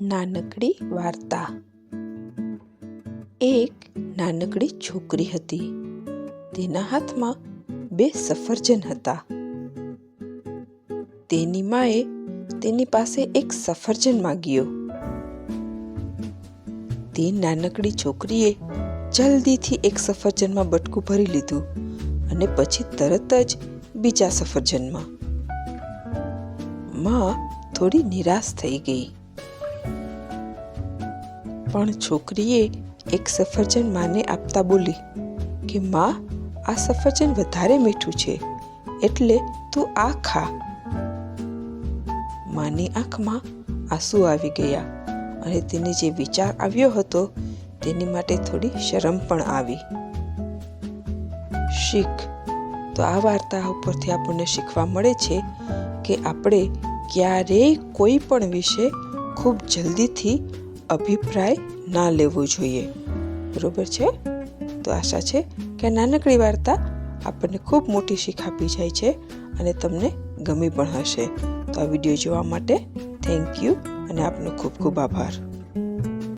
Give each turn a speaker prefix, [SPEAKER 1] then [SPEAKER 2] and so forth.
[SPEAKER 1] નાનકડી વાર્તા. એક નાનકડી છોકરી હતી. તેના હાથમાં બે સફરજન હતા. તેની માએ તેની પાસે એક સફરજન માંગ્યો. તે નાનકડી છોકરીએ જલ્દીથી એક સફરજનમાં બટકું ભરી લીધું અને પછી તરત જ બીજા સફરજનમાં. માં થોડી નિરાશ થઈ ગઈ. પણ છોકરીએ એક સફરજન માને આપતા બોલી કે, માં, આ સફરજન વધારે મીઠું છે, એટલે તું આ ખા. માની આંખમાં આંસુ આવી ગયા અને તેને જે વિચાર આવ્યો હતો તેની માટે થોડી શરમ પણ આવી. શીખ, તો આ વાર્તા ઉપરથી આપણને શીખવા મળે છે કે આપણે ક્યારેય કોઈ પણ વિશે ખૂબ જલ્દીથી અભિપ્રાય ના લેવો જોઈએ. બરોબર છે? તો આશા છે કે નાનકડી વાર્તા આપણને ખૂબ મોટી શીખ આપી જાય છે અને તમને ગમી પણ હશે. તો આ વીડિયો જોવા માટે થેન્ક યુ અને આપનો ખૂબ ખૂબ આભાર.